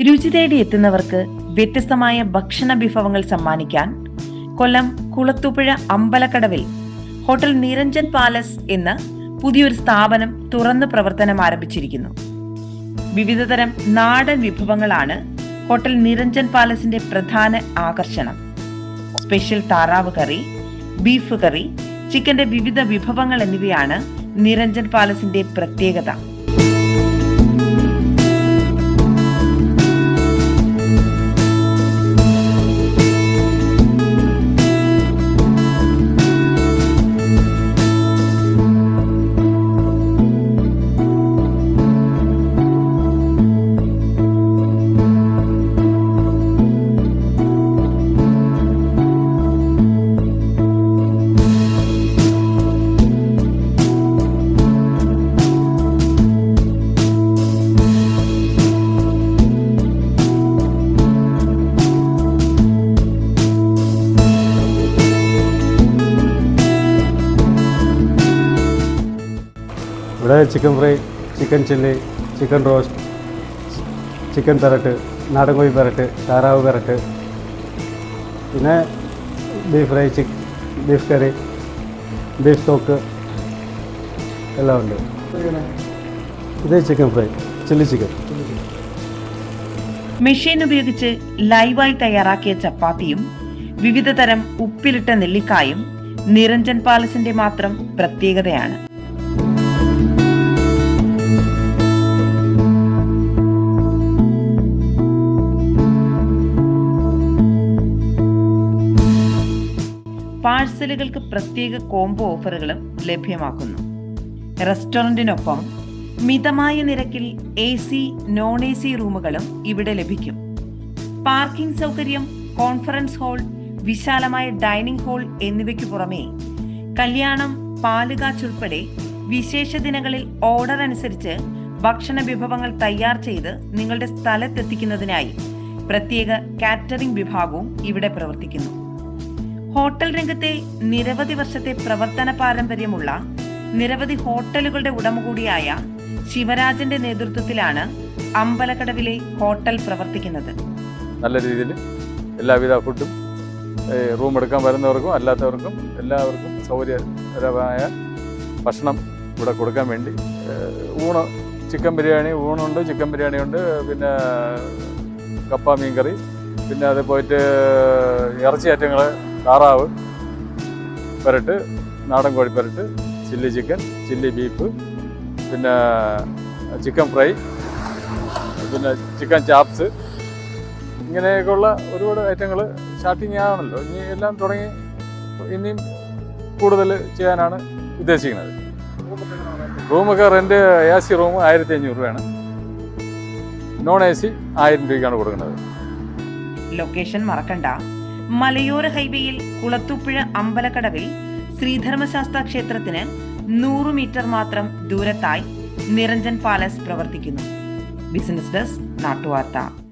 രുചി തേടി എത്തുന്നവർക്ക് വ്യത്യസ്തമായ ഭക്ഷണ വിഭവങ്ങൾ സമ്മാനിക്കാൻ കൊല്ലം കുളത്തുപുഴ അമ്പലക്കടവിൽ ഹോട്ടൽ നിരഞ്ജൻ പാലസ് എന്ന പുതിയൊരു സ്ഥാപനം തുറന്ന് പ്രവർത്തനം ആരംഭിച്ചിരിക്കുന്നു. വിവിധതരം നാടൻ വിഭവങ്ങളാണ് ഹോട്ടൽ നിരഞ്ജൻ പാലസിന്റെ പ്രധാന ആകർഷണം. സ്പെഷ്യൽ താറാവ് കറി ബീഫ് കറി ചിക്കന്റെ വിവിധ വിഭവങ്ങൾ എന്നിവയാണ് നിരഞ്ജൻ പാലസിന്റെ പ്രത്യേകത. ഇവിടെ chicken fry chicken chilli chicken roast chicken പെരട്ട് നാടൻ കോഴി പെരട്ട് താറാവ് പെരട്ട് പിന്നെ beef fry chick beef curry beef stock എല്ലാം ഉണ്ട്. ഇത് chicken fry chilli chicken. Machine ഉപയോഗിച്ച് ലൈവായി തയ്യാറാക്കിയ ചപ്പാത്തിയും വിവിധതരം ഉപ്പിലിട്ട നെല്ലിക്കായും നിരഞ്ജൻ പാലസിന്റെ മാത്രം പ്രത്യേകതയാണ്. പാഴ്സലുകൾക്ക് പ്രത്യേക കോംബോ ഓഫറുകളും ലഭ്യമാക്കുന്നു. റെസ്റ്റോറന്റിനൊപ്പം മിതമായ നിരക്കിൽ A C non A C റൂമുകളും ഇവിടെ ലഭിക്കും. പാർക്കിംഗ് സൗകര്യം കോൺഫറൻസ് ഹാൾ വിശാലമായ ഡൈനിങ് ഹാൾ എന്നിവയ്ക്ക് പുറമേ കല്യാണം പാലുകാച്ചുൾപ്പെടെ വിശേഷ ദിനങ്ങളിൽ ഓർഡർ അനുസരിച്ച് ഭക്ഷണ വിഭവങ്ങൾ തയ്യാർ ചെയ്ത് നിങ്ങളുടെ സ്ഥലത്തെത്തിക്കുന്നതിനായി പ്രത്യേക കാറ്ററിംഗ് വിഭാഗവും ഇവിടെ പ്രവർത്തിക്കുന്നു. ഹോട്ടൽ രംഗത്തെ നിരവധി വർഷത്തെ പ്രവർത്തന പാരമ്പര്യമുള്ള നിരവധി ഹോട്ടലുകളുടെ ഉടമ കൂടിയായ ശിവരാജന്റെ നേതൃത്വത്തിലാണ് അമ്പലക്കടവിലെ ഹോട്ടൽ പ്രവർത്തിക്കുന്നത്. നല്ല രീതിയിൽ എല്ലാവിധ ഫുഡും റൂം എടുക്കാൻ വരുന്നവർക്കും അല്ലാത്തവർക്കും എല്ലാവർക്കും സൗകര്യപരമായ ഭക്ഷണം ഇവിടെ കൊടുക്കാൻ വേണ്ടി ഊണ് ചിക്കൻ ബിരിയാണി ഊണുണ്ട് ചിക്കൻ ബിരിയാണി ഉണ്ട് പിന്നെ കപ്പ മീൻ കറി പിന്നെ അത് പോയിട്ട് ഇറച്ചി ഐറ്റങ്ങൾ താറാവ് പെരട്ട് നാടൻ കോഴി പെരട്ട് ചില്ലി ചിക്കൻ ചില്ലി ബീഫ് പിന്നെ ചിക്കൻ ഫ്രൈ പിന്നെ ചിക്കൻ ചാപ്സ്. ഇങ്ങനെയൊക്കെയുള്ള ഒരുപാട് ഐറ്റങ്ങൾ സ്റ്റാർട്ടിങ് ആണല്ലോ. ഇനി എല്ലാം തുടങ്ങി ഇനിയും കൂടുതൽ ചെയ്യാനാണ് ഉദ്ദേശിക്കുന്നത്. റൂമൊക്കെ റെന്റ് എ സി റൂം ആയിരത്തി അഞ്ഞൂറ് രൂപയാണ്. നോൺ എ സി ആയിരം രൂപയ്ക്കാണ് കൊടുക്കുന്നത്. ലൊക്കേഷൻ മറക്കണ്ട. മലയോര ഹൈവേയിൽ കുളത്തുപുഴ അമ്പലക്കടവിൽ ശ്രീധർമ്മശാസ്ത്ര ക്ഷേത്രത്തിന് നൂറ് മീറ്റർ മാത്രം ദൂരത്തായി നിരഞ്ജൻ പാലസ് പ്രവർത്തിക്കുന്നു. Business desk നാട്ടുവാർത്ത.